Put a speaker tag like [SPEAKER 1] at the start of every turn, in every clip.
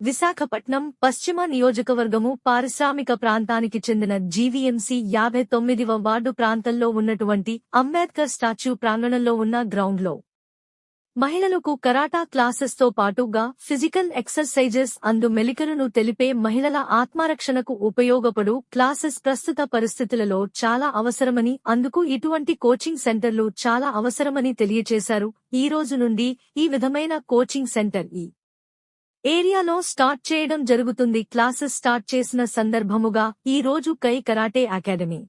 [SPEAKER 1] విశాఖపట్నం పశ్చిమ నియోజకవర్గము పారిశ్రామిక ప్రాంతానికి చెందిన జీవీఎంసీ యాభై తొమ్మిదివ వార్డు ప్రాంతంలో ఉన్నటువంటి అంబేద్కర్ స్టాచ్యూ ప్రాంగణంలో ఉన్న గ్రౌండ్లో మహిళలకు కరాటా క్లాసెస్తో పాటుగా ఫిజికల్ ఎక్సర్సైజెస్ అందు మెలికలను తెలిపే మహిళల ఆత్మరక్షణకు ఉపయోగపడు క్లాసెస్ ప్రస్తుత పరిస్థితులలో చాలా అవసరమని అందుకు ఇటువంటి కోచింగ్ సెంటర్లు చాలా అవసరమని తెలియచేశారు. ఈ రోజు నుండి ఈ విధమైన కోచింగ్ సెంటర్ ఈ ఏరియాలో స్టార్ట్ చేయడం జరుగుతుంది. క్లాసెస్ స్టార్ట్ చేసిన సందర్భముగా ఈ రోజు కై karate academy.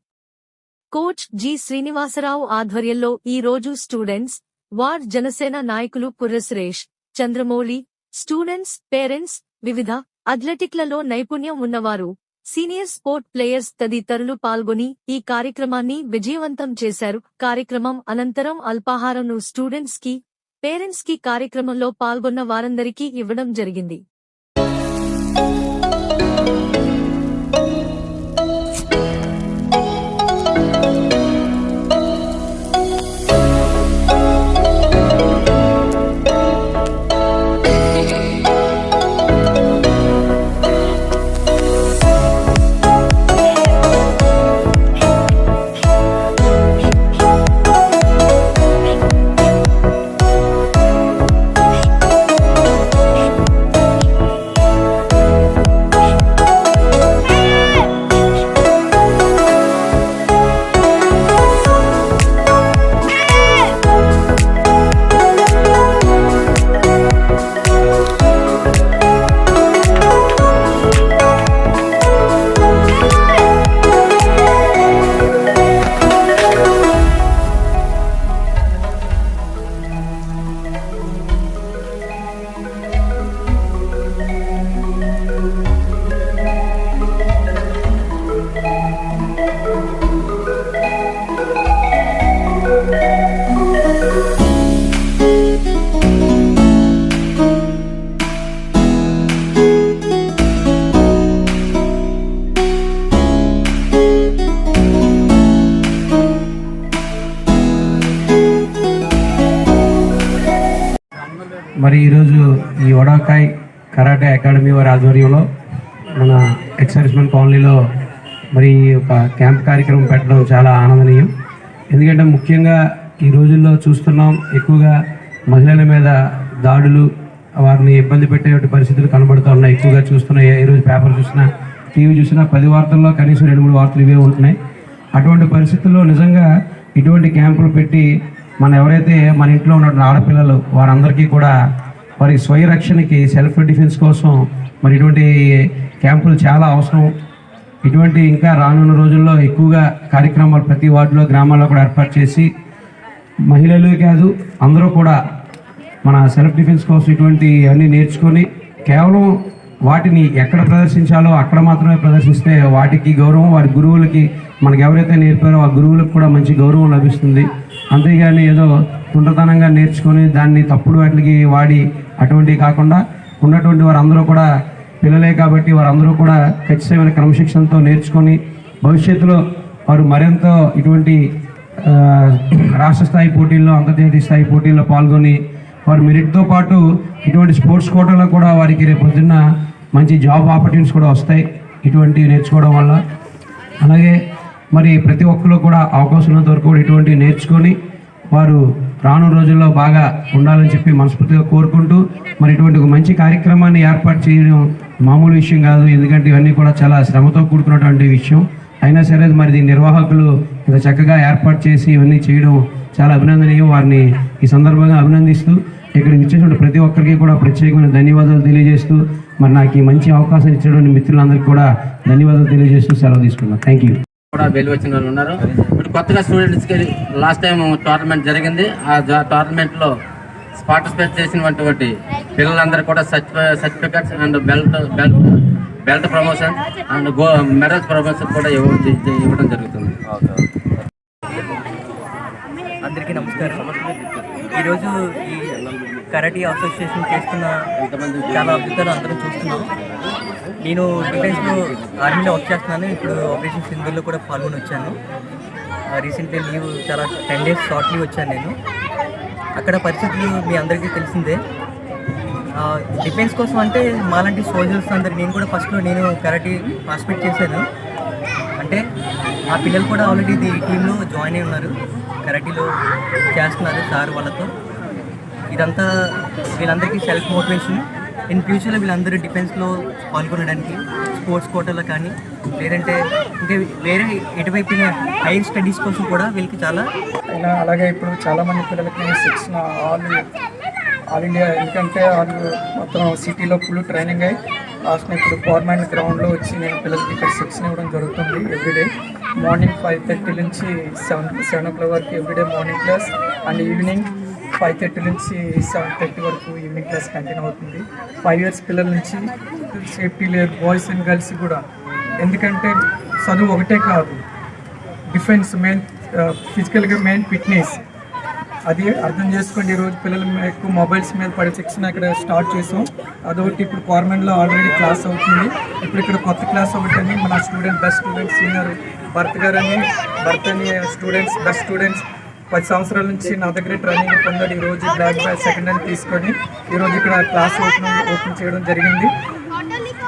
[SPEAKER 1] Coach G Srinivasarao ఆధ్వర్యంలో ఈ రోజు స్టూడెంట్స్ వార్డ్ జనసేన నాయకులు పుర్రసురేష్ చంద్రమౌళి స్టూడెంట్స్ పేరెంట్స్ వివిధ అథ్లెటిక్లలో నైపుణ్యం ఉన్నవారు సీనియర్ స్పోర్ట్ ప్లేయర్స్ తదితరులు పాల్గొని ఈ కార్యక్రమాన్ని విజయవంతం చేశారు. కార్యక్రమం అనంతరం అల్పాహారంను స్టూడెంట్స్కి పేరెంట్స్కి కార్యక్రమంలో పాల్గొన్న వారందరికీ ఇవ్వడం జరిగింది.
[SPEAKER 2] ఈ వడాకాయ్ కరాటే అకాడమీ వారి ఆధ్వర్యంలో మన ఎక్సర్విస్మెంట్ కాలనీలో మరి ఈ ఒక క్యాంప్ కార్యక్రమం పెట్టడం చాలా ఆనందనీయం. ఎందుకంటే ముఖ్యంగా ఈ రోజుల్లో చూస్తున్నాం ఎక్కువగా మహిళల మీద దాడులు వారిని ఇబ్బంది పెట్టేటువంటి పరిస్థితులు కనబడుతూ ఉన్నాయి. ఎక్కువగా చూస్తున్నాయి ఏ రోజు పేపర్ చూసినా టీవీ చూసినా పది వార్తల్లో కనీసం రెండు మూడు వార్తలు ఇవే ఉంటున్నాయి. అటువంటి పరిస్థితుల్లో నిజంగా ఇటువంటి క్యాంపులు పెట్టి మన ఎవరైతే మన ఇంట్లో ఉన్న ఆడపిల్లలు వారందరికీ కూడా వారి స్వయ రక్షణకి సెల్ఫ్ డిఫెన్స్ కోసం మరి ఇటువంటి క్యాంపులు చాలా అవసరం. ఇటువంటి ఇంకా రానున్న రోజుల్లో ఎక్కువగా కార్యక్రమాలు ప్రతి వార్డులో గ్రామాల్లో కూడా ఏర్పాటు చేసి మహిళలు కాదు అందరూ కూడా మన సెల్ఫ్ డిఫెన్స్ కోసం ఇటువంటి అన్నీ నేర్చుకొని కేవలం వాటిని ఎక్కడ ప్రదర్శించాలో అక్కడ మాత్రమే ప్రదర్శిస్తే వాటికి గౌరవం వారి గురువులకి మనకి ఎవరైతే నేర్పారో ఆ గురువులకు కూడా మంచి గౌరవం లభిస్తుంది. అంతేగాని ఏదో తుంటతనంగా నేర్చుకొని దాన్ని తప్పుడు వాటికి వాడి అటువంటివి కాకుండా ఉన్నటువంటి వారందరూ కూడా పిల్లలే కాబట్టి వారందరూ కూడా ఖచ్చితమైన క్రమశిక్షణతో నేర్చుకొని భవిష్యత్తులో వారు మరింత ఇటువంటి రాష్ట్ర స్థాయి పోటీల్లో అంతర్జాతీయ స్థాయి పోటీల్లో పాల్గొని వారి మెరిట్తో పాటు ఇటువంటి స్పోర్ట్స్ కోటాలో కూడా వారికి రేపు పొద్దున్న మంచి జాబ్ ఆపర్చునిటీస్ కూడా వస్తాయి. ఇటువంటివి నేర్చుకోవడం వల్ల. అలాగే మరి ప్రతి ఒక్కరు కూడా అవకాశం ఉన్నంత వరకు కూడా ఇటువంటివి నేర్చుకొని వారు రాను రోజుల్లో బాగా ఉండాలని చెప్పి మనస్ఫూర్తిగా కోరుకుంటూ మరి ఇటువంటి ఒక మంచి కార్యక్రమాన్ని ఏర్పాటు చేయడం మామూలు విషయం కాదు. ఎందుకంటే ఇవన్నీ కూడా చాలా శ్రమతో కూడుకున్నటువంటి విషయం. అయినా సరే మరి దీని నిర్వాహకులు ఇంత చక్కగా ఏర్పాటు చేసి ఇవన్నీ చేయడం చాలా అభినందనీయం. వారిని ఈ సందర్భంగా అభినందిస్తూ ఇక్కడికి ఇచ్చేటువంటి ప్రతి ఒక్కరికి కూడా ప్రత్యేకమైన ధన్యవాదాలు తెలియజేస్తూ మరి నాకు ఈ మంచి అవకాశం ఇచ్చినటువంటి మిత్రులందరికీ కూడా ధన్యవాదాలు తెలియజేస్తూ సెలవు తీసుకున్నాను థ్యాంక్ యూ
[SPEAKER 3] కూడా వెళ్ళి వచ్చిన వాళ్ళు ఉన్నారు. ఇప్పుడు కొత్తగా స్టూడెంట్స్కి లాస్ట్ టైం టోర్నమెంట్ జరిగింది. ఆ టోర్నమెంట్లో పార్టిసిపేట్ చేసినటువంటి పిల్లలందరూ కూడా certificates and belt belt belt promotion and go medals promotion కూడా ఇవ్వడం జరుగుతుంది.
[SPEAKER 4] అందరికీ నమస్కారం. ఈరోజు ఈ కరాటీ అసోసియేషన్ చేస్తున్న చాలా అద్భుతాలు అందరం చూస్తున్నాం. నేను డిఫెన్స్లో ఆర్మీలో వర్క్ చేస్తున్నాను. ఇప్పుడు ఆపరేషన్ సింధూర్లో కూడా పాల్గొని వచ్చాను. రీసెంట్లీ లీవ్ చాలా టెన్ డేస్ షార్ట్ లీవ్ వచ్చాను నేను. అక్కడ పరిస్థితులు మీ అందరికీ తెలిసిందే. డిఫెన్స్ కోసం అంటే మాలాంటి సోల్జర్స్ అందరు నేను కూడా ఫస్ట్లో నేను కరాటీ పార్టిసిపేట్ చేశాను. అంటే ఆ పిల్లలు కూడా ఆల్రెడీ ఈ టీంలో జాయిన్ అయి ఉన్నారు. కరాటీలో చేస్తున్నారు సార్ వాళ్ళతో. ఇదంతా వీళ్ళందరికీ సెల్ఫ్ మోటివేషన్ ఇన్ ఫ్యూచర్లో వీళ్ళందరూ డిఫెన్స్లో పాల్గొనడానికి స్పోర్ట్స్ కోటాలో కానీ లేదంటే ఇంకా వేరే ఎటువైపు హైయర్ స్టడీస్ కోసం కూడా వీళ్ళకి చాలా
[SPEAKER 5] అయినా అలాగే ఇప్పుడు చాలామంది పిల్లలకి శిక్షణ ఆల్ ఆల్ ఇండియా ఎందుకంటే వాళ్ళు మొత్తం సిటీలో ఫుల్ ట్రైనింగ్ అయ్యి లాస్ట్ ఇప్పుడు గవర్నమెంట్ గ్రౌండ్లో వచ్చి నేను పిల్లలకి ఇక్కడ శిక్షణ ఇవ్వడం జరుగుతుంది ఎవ్రీడే మార్నింగ్ ఫైవ్ థర్టీ నుంచి సెవెన్ సెవెన్ ఓ క్లాక్ వరకు everyday morning class and evening five thirty నుంచి సెవెన్ థర్టీ వరకు ఈవినింగ్ క్లాస్ కంటిన్యూ అవుతుంది. ఫైవ్ ఇయర్స్ పిల్లల నుంచి సేఫ్టీ లేదు. బాయ్స్ అండ్ గర్ల్స్ కూడా. ఎందుకంటే చదువు ఒకటే కాదు. డిఫెన్స్ మెయిన్ ఫిజికల్గా మెయిన్ ఫిట్నెస్ అది అర్థం చేసుకోండి ఈరోజు పిల్లలు ఎక్కువ మొబైల్స్ మీద పడే శిక్షణ ఇక్కడ స్టార్ట్ చేసాం. అదొకటి ఇప్పుడు గవర్నమెంట్లో ఆల్రెడీ క్లాస్ అవుతుంది. ఇప్పుడు ఇక్కడ కొత్త క్లాస్ ఒకటి అని మన స్టూడెంట్ బెస్ట్ స్టూడెంట్ సీనియర్ భర్త గారు అని అని స్టూడెంట్స్ బెస్ట్ స్టూడెంట్స్ పది సంవత్సరాల నుంచి నా దగ్గర ట్రైనింగ్ పొందాడు. ఈ రోజు బ్లాక్ బాయ్ సెకండ్ అని తీసుకొని ఈరోజు ఇక్కడ క్లాస్ ఓపెన్ ఓపెన్ చేయడం జరిగింది.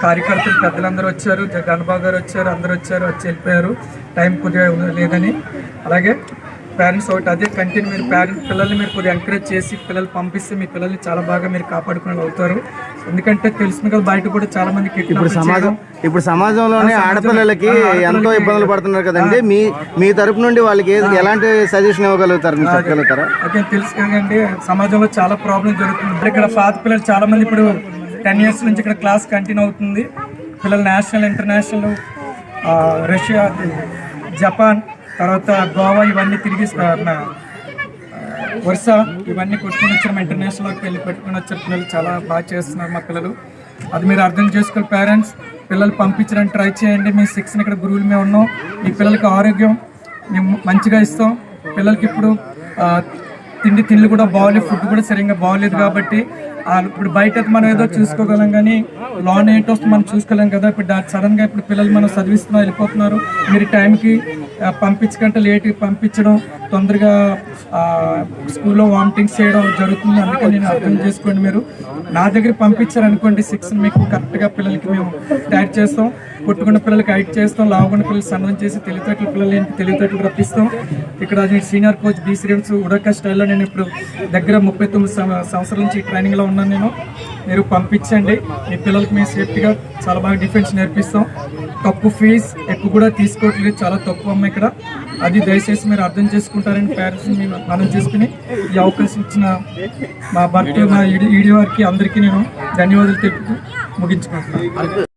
[SPEAKER 5] కార్యకర్తలు పెద్దలందరూ వచ్చారు. గణబాబు గారు వచ్చారు. అందరూ వచ్చారు. వచ్చి వెళ్ళిపోయారు. టైం కొద్దిగా లేదని. అలాగే పేరెంట్స్ ఒకటి అదే కంటిన్యూ మీరు పేరెంట్ పిల్లల్ని మీరు కొద్దిగా ఎంకరేజ్ చేసి పిల్లలు పంపిస్తే మీ పిల్లల్ని చాలా బాగా మీరు కాపాడుకుని అవుతారు. ఎందుకంటే తెలిసిన కదా బయట కూడా చాలా మంది
[SPEAKER 6] ఇప్పుడు సమాజం ఇప్పుడు సమాజంలోనే ఆడపిల్లలకి ఎంతో ఇబ్బందులు పడుతున్నారు కదండి. మీ మీ తరపు నుండి వాళ్ళకి ఎలాంటి సజెషన్ ఇవ్వగలుగుతారు? చెప్పగలుగుతారా?
[SPEAKER 5] ఓకే తెలుసు కదండి సమాజంలో చాలా ప్రాబ్లం జరుగుతుంది. ఇక్కడ పాత పిల్లలు చాలా మంది ఇప్పుడు టెన్ ఇయర్స్ నుంచి ఇక్కడ క్లాస్ కంటిన్యూ అవుతుంది. పిల్లలు నేషనల్ ఇంటర్నేషనల్ రష్యా జపాన్ తర్వాత గోవా ఇవన్నీ తిరిగి వరుస ఇవన్నీ కొట్టుకుని వచ్చారు. మా ఇంటర్నేషనల్కి వెళ్ళి పెట్టుకుని వచ్చారు. పిల్లలు చాలా బాగా చేస్తున్నారు మా పిల్లలు. అది మీరు అర్థం చేసుకోవాలి పేరెంట్స్ పిల్లలు పంపించడానికి ట్రై చేయండి. మీ శిక్షణ ఇక్కడ గురువులు మేము ఉన్నాం. మీ పిల్లలకి ఆరోగ్యం మేము మంచిగా ఇస్తాం. పిల్లలకి ఇప్పుడు తిండి తిండి కూడా బాగాలేదు. ఫుడ్ కూడా సరిగ్గా బాగాలేదు కాబట్టి ఇప్పుడు బయట మనం ఏదో చూసుకోగలం కానీ లోన్ ఏంటో మనం చూసుకోలేం కదా. ఇప్పుడు సడన్గా ఇప్పుడు పిల్లలు మనం చదివిస్తున్నారు వెళ్ళిపోతున్నారు. మీరు టైంకి పంపించకంటే లేట్గా పంపించడం తొందరగా స్కూల్లో వామిటింగ్స్ చేయడం జరుగుతుంది అందుకని నేను అర్థం చేసుకోండి మీరు. నా దగ్గర పంపించారనుకోండి సిక్స్ మీకు కరెక్ట్గా పిల్లలకి మేము తయారు చేస్తాం. కొట్టుకున్న పిల్లలకి హైట్ చేస్తాం. లావుకున్న పిల్లలు సన్నం చేసి తెలివితేటల పిల్లలు ఏంటి తెలివితేటలు రప్పిస్తాం. ఇక్కడ సీనియర్ కోచ్ బీ శ్రీనివాస్ ఉడక స్టైల్లో నేను ఇప్పుడు దగ్గర ముప్పై తొమ్మిది సంవత్సరాల నుంచి ట్రైనింగ్లో ఉన్నాను. నేను. మీరు పంపించండి. మీ పిల్లలకి మేము సేఫ్టీగా చాలా బాగా డిఫెన్స్ నేర్పిస్తాం. తప్పు ఫీజ్ ఎక్కువ కూడా తీసుకోవట్లేదు. చాలా తక్కువ అమ్మ ఇక్కడ. అది దయచేసి మీరు అర్థం చేసుకుంటారని పేరెంట్స్ మనం చేసుకుని ఈ అవకాశం ఇచ్చిన మా భర్త మా ఈడీ వారికి అందరికీ నేను ధన్యవాదాలు తెలుపుతూ ముగించుకుంటున్నాను.